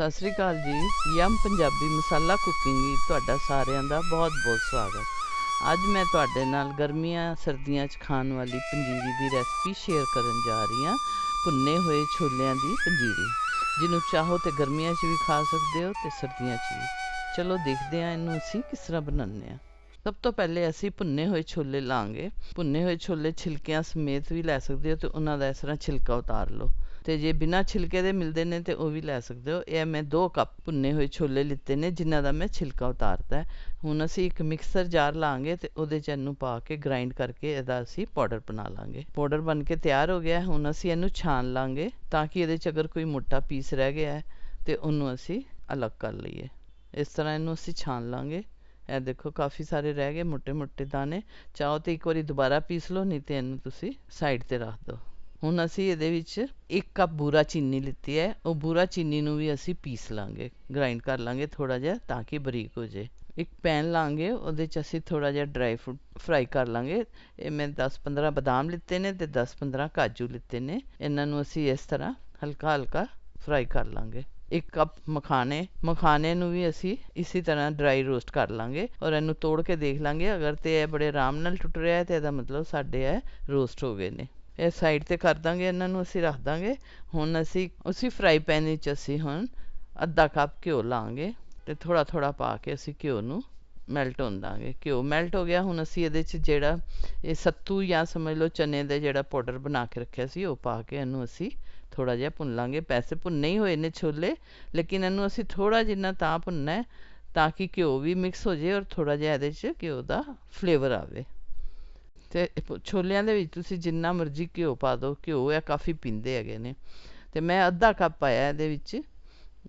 ਸਤਿ ਸ੍ਰੀ ਅਕਾਲ ਜੀ। ਯਮ ਪੰਜਾਬੀ ਮਸਾਲਾ ਕੁਕਿੰਗ ਵਿੱਚ ਤੁਹਾਡਾ ਸਾਰਿਆਂ ਦਾ ਬਹੁਤ-ਬਹੁਤ ਸਵਾਗਤ। ਅੱਜ ਮੈਂ ਤੁਹਾਡੇ ਨਾਲ ਗਰਮੀਆਂ ਸਰਦੀਆਂ 'ਚ ਖਾਣ ਵਾਲੀ ਪੰਜੀਰੀ ਦੀ ਰੈਸਪੀ ਸ਼ੇਅਰ ਕਰਨ ਜਾ ਰਹੀ ਹਾਂ। ਭੁੰਨੇ ਹੋਏ ਛੋਲਿਆਂ ਦੀ ਪੰਜੀਰੀ, ਜਿਹਨੂੰ ਚਾਹੋ ਤੇ ਗਰਮੀਆਂ 'ਚ ਵੀ ਖਾ ਸਕਦੇ ਹੋ ਤੇ ਸਰਦੀਆਂ 'ਚ ਵੀ। ਚਲੋ ਦੇਖਦੇ ਹਾਂ ਇਹਨੂੰ ਅਸੀਂ ਕਿਸ ਤਰ੍ਹਾਂ ਬਣਾਉਂਦੇ ਹਾਂ। ਸਭ ਤੋਂ ਪਹਿਲੇ ਅਸੀਂ ਭੁੰਨੇ ਹੋਏ ਛੋਲੇ ਲਾਂਗੇ। ਭੁੰਨੇ ਹੋਏ ਛੋਲੇ ਛਿਲਕਿਆਂ ਸਮੇਤ ਵੀ ਲੈ ਸਕਦੇ ਹੋ ਤੇ ਉਹਨਾਂ ਦਾ ਇਸ ਤਰ੍ਹਾਂ ਛਿਲਕਾ ਉਤਾਰ ਲਓ। ਤੇ ਜੇ ਬਿਨਾਂ ਛਿਲਕੇ ਦੇ ਮਿਲਦੇ ਨੇ ਤੇ ਉਹ ਵੀ ਲੈ ਸਕਦੇ ਹੋ। ਇਹ ਮੈਂ ਦੋ ਕੱਪ ਭੁੰਨੇ ਹੋਏ ਛੋਲੇ ਲਿੱਤੇ ਨੇ, ਜਿਨ੍ਹਾਂ ਦਾ ਮੈਂ ਛਿਲਕਾ ਉਤਾਰਤਾ ਹੁਣ ਅਸੀਂ ਇੱਕ ਮਿਕਸਰ ਜਾਰ ਲਾਂਗੇ ਤੇ ਉਹਦੇ ਚ ਇਹਨੂੰ ਪਾ ਕੇ ਗ੍ਰਾਈਂਡ ਕਰਕੇ ਇਹਦਾ ਅਸੀਂ ਪਾਊਡਰ ਬਣਾ ਲਾਂਗੇ। ਪਾਊਡਰ ਬਣ ਕੇ ਤਿਆਰ ਹੋ ਗਿਆ ਹੁਣ ਅਸੀਂ ਇਹਨੂੰ ਛਾਣ ਲਾਂਗੇ ਤਾਂ ਕਿ ਇਹਦੇ ਚ ਅਗਰ ਕੋਈ ਮੋਟਾ ਪੀਸ ਰਹਿ ਗਿਆ ਹੈ ਤੇ ਉਹਨੂੰ ਅਸੀਂ ਅਲੱਗ ਕਰ ਲਈਏ। ਇਸ ਤਰ੍ਹਾਂ ਇਹਨੂੰ ਅਸੀਂ ਛਾਣ ਲਾਂਗੇ। ਇਹ ਦੇਖੋ ਕਾਫੀ ਸਾਰੇ ਰਹਿ ਗਏ ਮੋٹے ਮੋٹے ਦਾਣੇ। ਚਾਹੋ ਤੇ ਇੱਕ ਵਾਰੀ ਦੁਬਾਰਾ ਪੀਸ ਲਓ, ਨਹੀਂ ਤੇ ਇਹਨੂੰ ਤੁਸੀਂ ਸਾਈਡ ਤੇ ਰੱਖ ਦਿਓ। ਹੁਣ ਅਸੀਂ ਇਹਦੇ ਵਿੱਚ ਇੱਕ ਕੱਪ ਬੂਰਾ ਚੀਨੀ ਲਿੱਤੀ ਹੈ। ਉਹ ਬੂਰਾ ਚੀਨੀ ਨੂੰ ਵੀ ਅਸੀਂ ਪੀਸ ਲਾਂਗੇ ਗ੍ਰਾਈਂਡ ਕਰ ਲਾਂਗੇ ਥੋੜਾ ਜਿਹਾ ਤਾਂ ਕਿ ਬਰੀਕ ਹੋ ਜੇ ਇੱਕ ਪੈਨ ਲਾਂਗੇ, ਉਹਦੇ 'ਚ ਅਸੀਂ ਥੋੜਾ ਜਿਹਾ ਡਰਾਈ ਫਰੂਟ ਫਰਾਈ ਕਰ ਲਾਂਗੇ। ਇਹ ਮੈਂ 10-15 ਬਦਾਮ ਲਿੱਤੇ ਨੇ ਤੇ 10-15 ਕਾਜੂ ਲਿੱਤੇ ਨੇ। ਇਹਨਾਂ ਨੂੰ ਅਸੀਂ ਇਸ ਤਰ੍ਹਾਂ ਹਲਕਾ ਹਲਕਾ ਫਰਾਈ ਕਰ ਲਾਂਗੇ। ਇੱਕ ਕੱਪ ਮਖਾਣੇ ਮਖਾਣੇ ਨੂੰ ਵੀ ਅਸੀਂ ਇਸੇ ਤਰ੍ਹਾਂ ਡਰਾਈ ਰੋਸਟ ਕਰ ਲਾਂਗੇ ਔਰ ਇਹਨੂੰ ਤੋੜ ਕੇ ਦੇਖ ਲਾਂਗੇ। ਅਗਰ ਤੇ ਇਹ ਬੜੇ ਆਰਾਮ ਨਾਲ ਟੁੱਟ ਰਿਹਾ ਹੈ ਤੇ ਇਹਦਾ ਮਤਲਬ ਸਾਡੇ ਇਹ ਰੋਸਟ ਹੋ ਗਏ ਨੇ। ਇਹ ਸਾਈਡ ਤੇ ਕਰ ਦਾਂਗੇ, ਇਹਨਾਂ ਨੂੰ ਅਸੀਂ ਰੱਖ ਦਾਂਗੇ। ਹੁਣ ਅਸੀਂ, ਉਸੇ ਫਰਾਈ ਪੈਨ ਵਿੱਚ ਅਸੀਂ ਹੁਣ ਅੱਧਾ ਕੱਪ ਘਿਓ ਲਾਂਗੇ ਤੇ ਥੋੜਾ ਥੋੜਾ ਪਾ ਕੇ ਅਸੀਂ ਘਿਓ ਨੂੰ ਮੈਲਟ ਹੋਣ ਦਾਂਗੇ। ਘਿਓ ਮੈਲਟ ਹੋ ਗਿਆ, ਹੁਣ ਅਸੀਂ ਇਹਦੇ 'ਚ ਜਿਹੜਾ ਇਹ ਸੱਤੂ ਜਾਂ ਸਮਝ ਲਓ ਚਨੇ ਦਾ ਜਿਹੜਾ ਪਾਊਡਰ ਬਣਾ ਕੇ ਰੱਖਿਆ ਸੀ, ਉਹ ਪਾ ਕੇ ਇਹਨੂੰ ਅਸੀਂ ਥੋੜਾ ਜਿਹਾ ਭੁੰਨ ਲਾਂਗੇ। ਪੈਸੇ ਭੁੰਨੇ ਹੀ ਹੋਏ ਨੇ ਛੋਲੇ, ਲੇਕਿਨ ਇਹਨੂੰ ਅਸੀਂ ਥੋੜਾ ਜਿੰਨਾ ਤਾਂ ਭੁੰਨਣਾ ਹੈ ਤਾਂ ਕਿ ਘਿਓ ਵੀ ਮਿਕਸ ਹੋ ਜਾਏ ਔਰ ਥੋੜਾ ਜਿਹਾ ਇਹਦੇ 'ਚ ਘਿਓ ਦਾ ਫਲੇਵਰ ਆਵੇ। ਤੇ ਛੋਲਿਆਂ ਦੇ ਵਿੱਚ ਤੁਸੀਂ ਜਿੰਨਾ ਮਰਜ਼ੀ ਘਿਓ ਪਾ ਦਿਓ, ਘਿਓ ਆ ਕਾਫੀ ਪੀਂਦੇ ਹੈਗੇ ਨੇ। ਤੇ ਮੈਂ ਅੱਧਾ ਕੱਪ ਪਾਇਆ ਇਹਦੇ ਵਿੱਚ,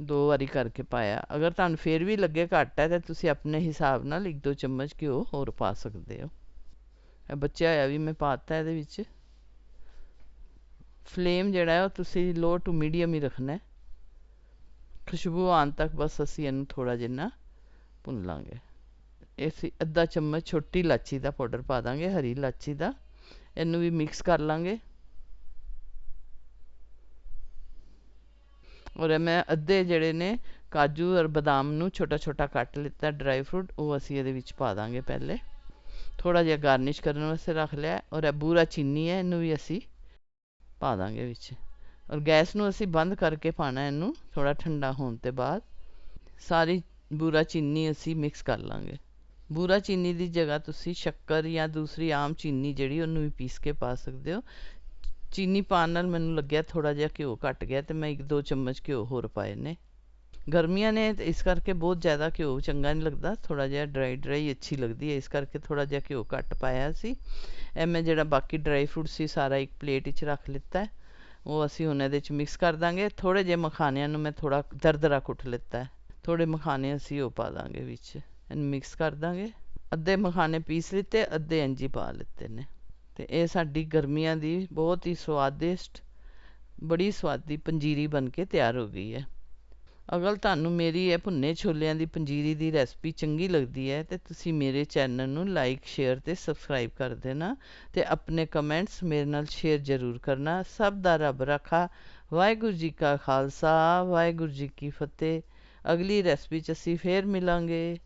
ਦੋ ਵਾਰੀ ਕਰਕੇ ਪਾਇਆ। ਅਗਰ ਤੁਹਾਨੂੰ ਫੇਰ ਵੀ ਲੱਗੇ ਘੱਟ ਹੈ, ਤਾਂ ਤੁਸੀਂ ਆਪਣੇ ਹਿਸਾਬ ਨਾਲ ਇੱਕ ਦੋ ਚਮਚ ਘਿਓ ਹੋਰ ਪਾ ਸਕਦੇ ਹੋ। ਇਹ ਬਚਿਆ ਹੋਇਆ ਵੀ ਮੈਂ ਪਾਤਾ ਇਹਦੇ ਵਿੱਚ। ਫਲੇਮ ਜਿਹੜਾ ਹੈ ਉਹ ਤੁਸੀਂ ਲੋ ਟੂ ਮੀਡੀਅਮ ਹੀ ਰੱਖਣਾ ਹੈ। ਖੁਸ਼ਬੂ ਆਉਣ ਤੱਕ ਬਸ ਅਸੀਂ ਇਹਨੂੰ ਥੋੜਾ ਜਿੰਨਾ ਭੁੰਨ ਲਾਂਗੇ। ਅਸੀਂ ਅੱਧਾ ਚਮਚ ਛੋਟੀ ਇਲਾਚੀ ਦਾ ਪਾਊਡਰ ਪਾ ਦਾਂਗੇ, ਹਰੀ ਇਲਾਚੀ ਦਾ। ਇਹਨੂੰ ਵੀ ਮਿਕਸ ਕਰ ਲਾਂਗੇ। ਔਰ ਮੈਂ ਅੱਧੇ ਜਿਹੜੇ ਨੇ ਕਾਜੂ ਔਰ ਬਦਾਮ ਨੂੰ ਛੋਟਾ ਛੋਟਾ ਕੱਟ ਲਿੱਤਾ ਡਰਾਈ ਫਰੂਟ ਉਹ ਅਸੀਂ ਇਹਦੇ ਵਿੱਚ ਪਾ ਦਾਂਗੇ ਪਹਿਲੇ। ਥੋੜਾ ਜਿਹਾ ਗਾਰਨਿਸ਼ ਕਰਨ ਵਾਸਤੇ ਰੱਖ ਲਿਆ ਔਰ ਇਹ ਬੂਰਾ ਚੀਨੀ ਹੈ, ਇਹਨੂੰ ਵੀ ਅਸੀਂ ਪਾ ਦਾਂਗੇ ਵਿੱਚ। ਔਰ ਗੈਸ ਨੂੰ ਅਸੀਂ ਬੰਦ ਕਰਕੇ ਪਾਣਾ ਇਹਨੂੰ ਥੋੜਾ ਠੰਡਾ ਹੋਣ ਤੇ ਬਾਅਦ। ਸਾਰੀ ਬੂਰਾ ਚੀਨੀ ਅਸੀਂ ਮਿਕਸ ਕਰ ਲਾਂਗੇ। ਬੂਰਾ ਚੀਨੀ ਦੀ ਜਗ੍ਹਾ ਤੁਸੀਂ ਸ਼ੱਕਰ ਜਾਂ ਦੂਸਰੀ ਆਮ ਚੀਨੀ ਜਿਹੜੀ ਉਹਨੂੰ ਵੀ ਪੀਸ ਕੇ ਪਾ ਸਕਦੇ ਹੋ। ਚੀਨੀ ਪਾਉਣ ਨਾਲ ਮੈਨੂੰ ਲੱਗਿਆ ਥੋੜਾ ਜਿਹਾ ਘਿਓ ਘਟ ਗਿਆ ਤੇ ਮੈਂ ਇੱਕ ਦੋ ਚਮਚ ਘਿਓ ਹੋਰ ਪਾਏ ਨੇ। ਗਰਮੀਆਂ ਨੇ ਇਸ ਕਰਕੇ ਬਹੁਤ ਜ਼ਿਆਦਾ ਘਿਓ ਚੰਗਾ ਨਹੀਂ ਲੱਗਦਾ ਥੋੜਾ ਜਿਹਾ ਡਰਾਈ ਡਰਾਈ ਅੱਛੀ ਲੱਗਦੀ ਹੈ, ਇਸ ਕਰਕੇ ਥੋੜਾ ਜਿਹਾ ਘਿਓ ਘੱਟ ਪਾਇਆ ਸੀ। ਇਹ ਮੈਂ ਜਿਹੜਾ ਬਾਕੀ ਡਰਾਈ ਫਰੂਟ ਸੀ, ਸਾਰਾ ਇੱਕ ਪਲੇਟ ਵਿੱਚ ਰੱਖ ਲਿੱਤਾ ਉਹ ਅਸੀਂ ਹੁਣ ਇਹਦੇ ਵਿੱਚ ਮਿਕਸ ਕਰ ਦਾਂਗੇ। ਥੋੜੇ ਜਿਹੇ ਮਖਾਨਿਆਂ ਨੂੰ ਮੈਂ ਥੋੜਾ ਦਰਦਰਾ ਕੁੱਟ ਲਿੱਤਾ ਥੋੜੇ ਮਖਾਨੇ ਅਸੀਂ ਉਹ ਪਾ ਦਾਂਗੇ ਵਿੱਚ। ਇਹਨੂੰ ਮਿਕਸ ਕਰ ਦਾਂਗੇ। ਅੱਧੇ ਮਖਾਨੇ ਪੀਸ ਲਿੱਤੇ, ਅੱਧੇ ਇੰਜੀ ਪਾ ਲਿੱਤੇ ਨੇ। ਤੇ ਇਹ ਸਾਡੀ ਗਰਮੀਆਂ ਦੀ ਬਹੁਤ ਹੀ ਸਵਾਦਿਸ਼ਟ, ਬੜੀ ਸਵਾਦੀ ਪੰਜੀਰੀ ਬਣ ਕੇ ਤਿਆਰ ਹੋ ਗਈ ਹੈ। ਅਗਰ ਤੁਹਾਨੂੰ ਮੇਰੀ ਇਹ ਭੁੰਨੇ ਛੋਲਿਆਂ ਦੀ ਪੰਜੀਰੀ ਦੀ ਰੈਸਪੀ ਚੰਗੀ ਲੱਗਦੀ ਹੈ ਤੇ ਤੁਸੀਂ ਮੇਰੇ ਚੈਨਲ ਨੂੰ ਲਾਈਕ ਸ਼ੇਅਰ ਤੇ ਸਬਸਕ੍ਰਾਈਬ ਕਰ ਦੇਣਾ ਤੇ ਆਪਣੇ ਕਮੈਂਟਸ ਮੇਰੇ ਨਾਲ ਸ਼ੇਅਰ ਜ਼ਰੂਰ ਕਰਨਾ। ਸਭ ਦਾ ਰੱਬ ਰੱਖਾ। ਵਾਹਿਗੁਰੂ ਜੀ ਕਾ ਖਾਲਸਾ, ਵਾਹਿਗੁਰੂ ਜੀ ਕੀ ਫਤਿਹ। ਅਗਲੀ ਰੈਸਪੀ 'ਚ ਅਸੀਂ ਫੇਰ ਮਿਲਾਂਗੇ।